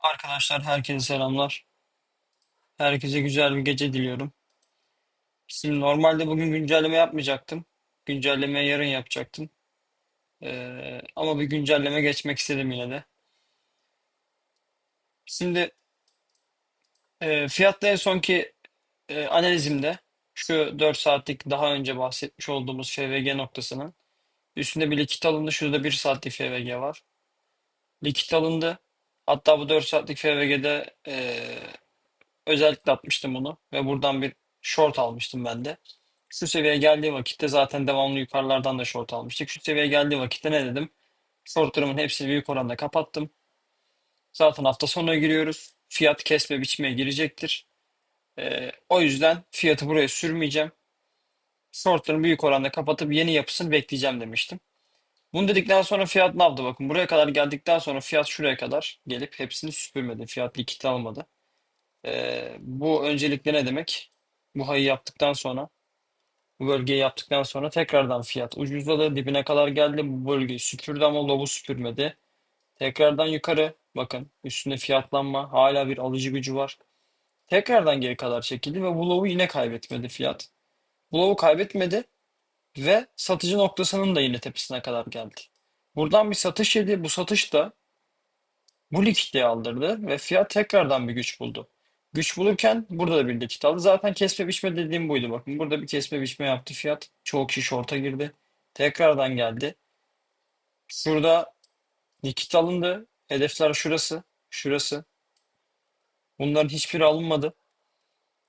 Arkadaşlar herkese selamlar. Herkese güzel bir gece diliyorum. Şimdi normalde bugün güncelleme yapmayacaktım. Güncellemeyi yarın yapacaktım. Ee, ama bir güncelleme geçmek istedim yine de. Şimdi e, fiyatla en sonki e, analizimde şu 4 saatlik daha önce bahsetmiş olduğumuz FVG noktasının üstünde bir likit alındı. Şurada bir saatlik FVG var. Likit alındı. Hatta bu 4 saatlik FVG'de Özellikle atmıştım bunu ve buradan bir short almıştım ben de. Şu seviyeye geldiği vakitte zaten devamlı yukarılardan da short almıştık. Şu seviyeye geldiği vakitte ne dedim? Shortlarımın hepsini büyük oranda kapattım. Zaten hafta sonuna giriyoruz. Fiyat kesme biçmeye girecektir. Ee, o yüzden fiyatı buraya sürmeyeceğim. Shortlarını büyük oranda kapatıp yeni yapısını bekleyeceğim demiştim. Bunu dedikten sonra fiyat ne yaptı? Bakın buraya kadar geldikten sonra fiyat şuraya kadar gelip hepsini süpürmedi. Fiyat likit almadı. Ee, bu öncelikle ne demek? Bu hayı yaptıktan sonra, bu bölgeyi yaptıktan sonra tekrardan fiyat ucuzladı. Dibine kadar geldi. Bu bölgeyi süpürdü ama lobu süpürmedi. Tekrardan yukarı. Bakın üstünde fiyatlanma. Hala bir alıcı gücü var. Tekrardan geri kadar çekildi ve bu lobu yine kaybetmedi fiyat. Bu lobu kaybetmedi ve satıcı noktasının da yine tepesine kadar geldi. Buradan bir satış yedi. Bu satış da Bu likiditeyi aldırdı ve fiyat tekrardan bir güç buldu. Güç bulurken burada da bir likit aldı. Zaten kesme biçme dediğim buydu. Bakın burada bir kesme biçme yaptı fiyat. Çoğu kişi short'a girdi. Tekrardan geldi. Şurada likit alındı. Hedefler şurası. Şurası. Bunların hiçbiri alınmadı.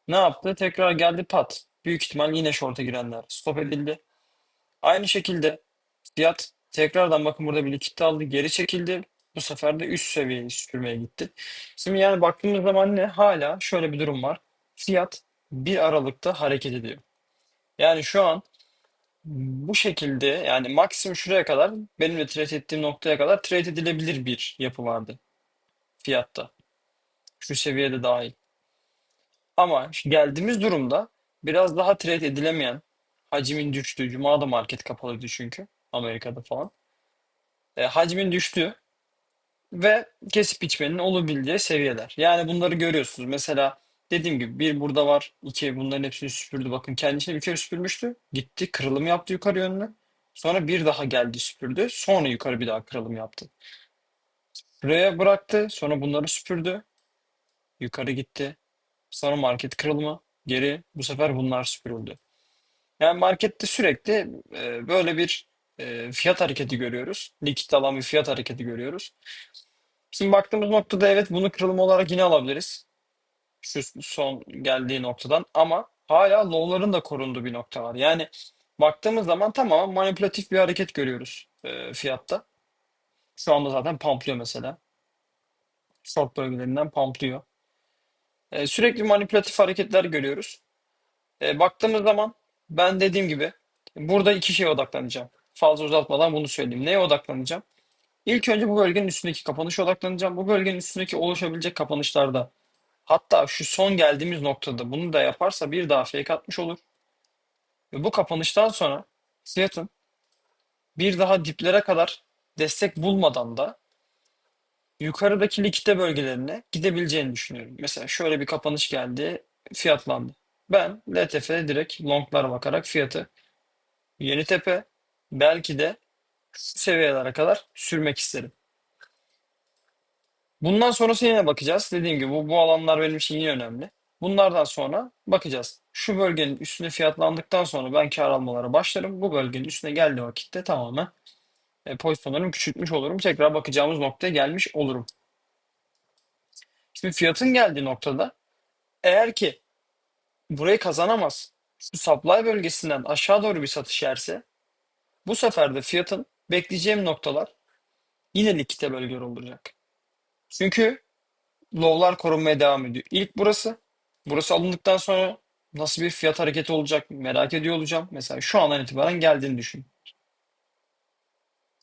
Ne yaptı? Tekrar geldi pat. Büyük ihtimal yine short'a girenler stop edildi. Aynı şekilde fiyat tekrardan bakın burada bir likit aldı. Geri çekildi. Bu sefer de üst seviyeyi süpürmeye gitti. Şimdi yani baktığımız zaman ne? Hala şöyle bir durum var. Fiyat bir aralıkta hareket ediyor. Yani şu an bu şekilde yani maksimum şuraya kadar benim de trade ettiğim noktaya kadar trade edilebilir bir yapı vardı fiyatta. Şu seviyede dahil. Ama geldiğimiz durumda biraz daha trade edilemeyen hacmin düştüğü, Cuma'da market kapalıydı çünkü Amerika'da falan. E, hacmin düştüğü ve kesip biçmenin olabildiği seviyeler. Yani bunları görüyorsunuz. Mesela dediğim gibi bir burada var, iki bunların hepsini süpürdü. Bakın kendisini bir kere süpürmüştü. Gitti, kırılım yaptı yukarı yönlü. Sonra bir daha geldi süpürdü. Sonra yukarı bir daha kırılım yaptı. Buraya bıraktı. Sonra bunları süpürdü. Yukarı gitti. Sonra market kırılımı. Geri bu sefer bunlar süpürüldü. Yani markette sürekli e, böyle bir e, fiyat hareketi görüyoruz. Likit alan bir fiyat hareketi görüyoruz. Şimdi baktığımız noktada evet bunu kırılım olarak yine alabiliriz. Şu son geldiği noktadan ama hala low'ların da korunduğu bir nokta var. Yani baktığımız zaman tamamen manipülatif bir hareket görüyoruz e, fiyatta. Şu anda zaten pumplıyor mesela. Short bölgelerinden pumplıyor. E, sürekli manipülatif hareketler görüyoruz. Baktığımız zaman ben dediğim gibi burada iki şeye odaklanacağım. Fazla uzatmadan bunu söyleyeyim. Neye odaklanacağım? İlk önce bu bölgenin üstündeki kapanışa odaklanacağım. Bu bölgenin üstündeki oluşabilecek kapanışlarda hatta şu son geldiğimiz noktada bunu da yaparsa bir daha fake atmış olur. Ve bu kapanıştan sonra fiyatın bir daha diplere kadar destek bulmadan da yukarıdaki likite bölgelerine gidebileceğini düşünüyorum. Mesela şöyle bir kapanış geldi, fiyatlandı. Ben LTF'de direkt longlara bakarak fiyatı yeni tepe belki de seviyelere kadar sürmek isterim. Bundan sonrası yine bakacağız. Dediğim gibi bu, bu alanlar benim için yine önemli. Bunlardan sonra bakacağız. Şu bölgenin üstüne fiyatlandıktan sonra ben kar almalara başlarım. Bu bölgenin üstüne geldiği vakitte tamamen e, pozisyonlarımı küçültmüş olurum. Tekrar bakacağımız noktaya gelmiş olurum. Şimdi fiyatın geldiği noktada eğer ki burayı kazanamaz, şu supply bölgesinden aşağı doğru bir satış yerse bu sefer de fiyatın bekleyeceğim noktalar yine likite bölgeler olacak. Çünkü low'lar korunmaya devam ediyor. İlk burası. Burası alındıktan sonra nasıl bir fiyat hareketi olacak merak ediyor olacağım. Mesela şu andan itibaren geldiğini düşün.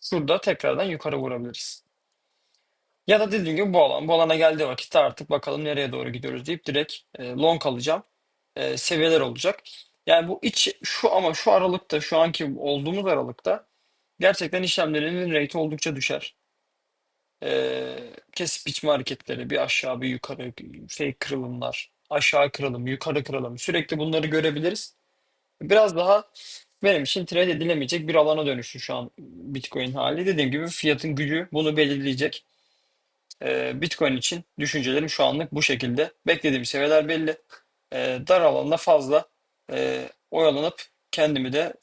Şurada tekrardan yukarı vurabiliriz. Ya da dediğim gibi bu alan. Bu alana geldiği vakitte artık bakalım nereye doğru gidiyoruz deyip direkt e, long alacağım. E, seviyeler olacak. Yani bu iç şu ama şu aralıkta şu anki olduğumuz aralıkta gerçekten işlemlerinin rate oldukça düşer. Ee, kesip biçme hareketleri, bir aşağı bir yukarı, şey kırılımlar, aşağı kırılım, yukarı kırılım. Sürekli bunları görebiliriz. Biraz daha benim için trade edilemeyecek bir alana dönüştü şu an Bitcoin hali. Dediğim gibi fiyatın gücü bunu belirleyecek. Ee, Bitcoin için düşüncelerim şu anlık bu şekilde. Beklediğim seviyeler belli. Ee, dar alanda fazla e, oyalanıp kendimi de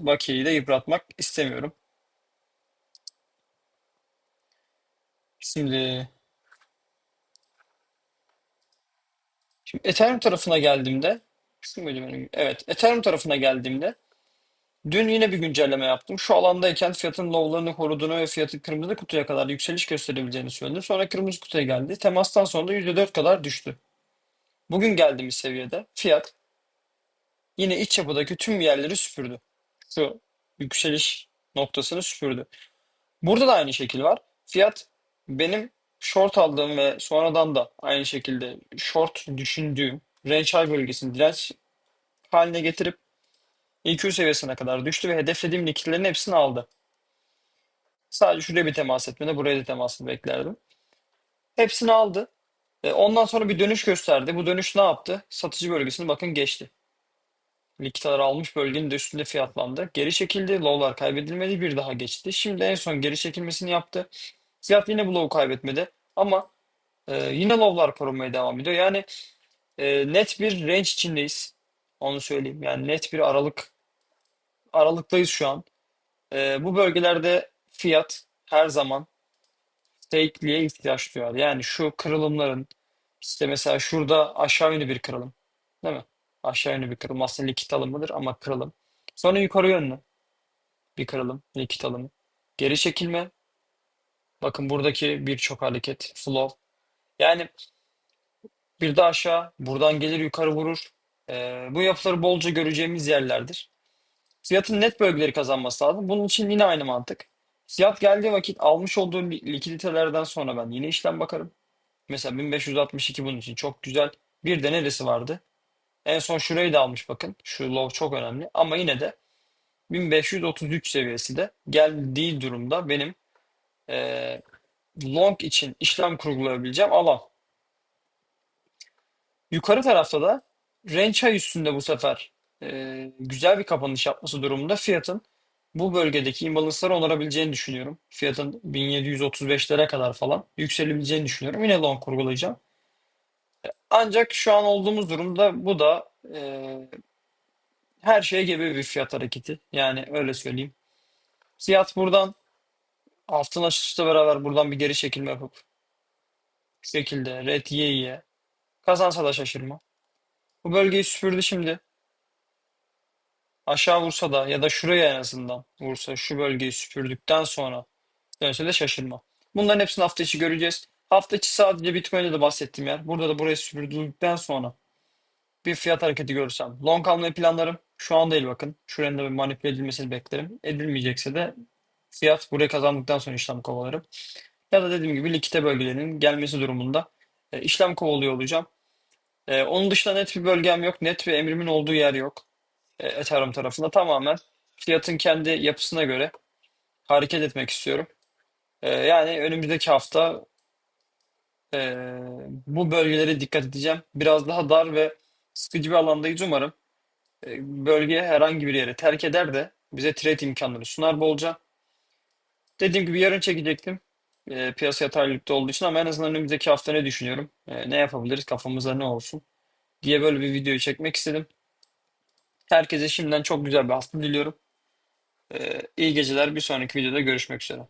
bakiyeyi de yıpratmak istemiyorum. Şimdi, şimdi Ethereum tarafına geldiğimde şu muydu benim? Evet, Ethereum tarafına geldiğimde dün yine bir güncelleme yaptım. Şu alandayken fiyatın low'larını koruduğunu ve fiyatın kırmızı kutuya kadar yükseliş gösterebileceğini söyledim. Sonra kırmızı kutuya geldi. Temastan sonra da %4 kadar düştü. Bugün geldiğimiz seviyede fiyat yine iç yapıdaki tüm yerleri süpürdü. Şu yükseliş noktasını süpürdü. Burada da aynı şekil var. Fiyat benim short aldığım ve sonradan da aynı şekilde short düşündüğüm range high bölgesini direnç haline getirip EQ seviyesine kadar düştü ve hedeflediğim limitlerin hepsini aldı. Sadece şuraya bir temas etmede buraya da temasını beklerdim. Hepsini aldı. E, ondan sonra bir dönüş gösterdi. Bu dönüş ne yaptı? Satıcı bölgesini bakın geçti. Likitalar almış bölgenin de üstünde fiyatlandı. Geri çekildi. Low'lar kaybedilmedi. Bir daha geçti. Şimdi en son geri çekilmesini yaptı. Fiyat yine bu low'u kaybetmedi. Ama e, yine low'lar korunmaya devam ediyor. Yani e, net bir range içindeyiz. Onu söyleyeyim. Yani net bir aralık aralıktayız şu an. E, bu bölgelerde fiyat her zaman stake'liğe ihtiyaç duyar. Yani şu kırılımların işte mesela şurada aşağı yönlü bir kırılım. Değil mi? Aşağı yönlü bir kırılım. Aslında likit alımıdır ama kırılım. Sonra yukarı yönlü bir kırılım. Likit alımı. Geri çekilme. Bakın buradaki birçok hareket. Flow. Yani bir de aşağı. Buradan gelir yukarı vurur. Ee, bu yapıları bolca göreceğimiz yerlerdir. Fiyatın net bölgeleri kazanması lazım. Bunun için yine aynı mantık. Fiyat geldiği vakit almış olduğu li- likiditelerden sonra ben yine işlem bakarım. Mesela 1562 bunun için çok güzel. Bir de neresi vardı? En son şurayı da almış bakın. Şu low çok önemli. Ama yine de 1533 seviyesi de geldiği durumda benim eee, long için işlem kurgulayabileceğim alan. Yukarı tarafta da range high üstünde bu sefer eee, güzel bir kapanış yapması durumunda fiyatın bu bölgedeki imbalance'ları onarabileceğini düşünüyorum. Fiyatın 1735'lere kadar falan yükselebileceğini düşünüyorum. Yine long kurgulayacağım. Ancak şu an olduğumuz durumda bu da eee, her şeye gebe bir fiyat hareketi. Yani öyle söyleyeyim. Fiyat buradan altın açılışla beraber buradan bir geri çekilme yapıp şekilde red yiye yiye kazansa da şaşırma. Bu bölgeyi süpürdü şimdi. Aşağı vursa da ya da şuraya en azından vursa şu bölgeyi süpürdükten sonra dönse de şaşırma. Bunların hepsini hafta içi göreceğiz. Hafta içi sadece Bitcoin'de de bahsettiğim yer. Burada da burayı süpürdükten sonra bir fiyat hareketi görürsem long almayı planlarım. Şu an değil bakın. Şuranın da bir manipüle edilmesini beklerim. Edilmeyecekse de fiyat burayı kazandıktan sonra işlem kovalarım. Ya da dediğim gibi likite bölgelerinin gelmesi durumunda e, işlem kovalıyor olacağım. E, onun dışında net bir bölgem yok. Net bir emrimin olduğu yer yok. E, Ethereum tarafında tamamen fiyatın kendi yapısına göre hareket etmek istiyorum. E, yani önümüzdeki hafta e, bu bölgelere dikkat edeceğim. Biraz daha dar ve sıkıcı bir alandayız umarım. E, bölge herhangi bir yere terk eder de bize trade imkanları sunar bolca. Dediğim gibi yarın çekecektim. E, piyasa yataylıkta olduğu için ama en azından önümüzdeki hafta ne düşünüyorum? E, ne yapabiliriz? Kafamızda ne olsun? diye böyle bir videoyu çekmek istedim. Herkese şimdiden çok güzel bir hafta diliyorum. E, iyi geceler. Bir sonraki videoda görüşmek üzere.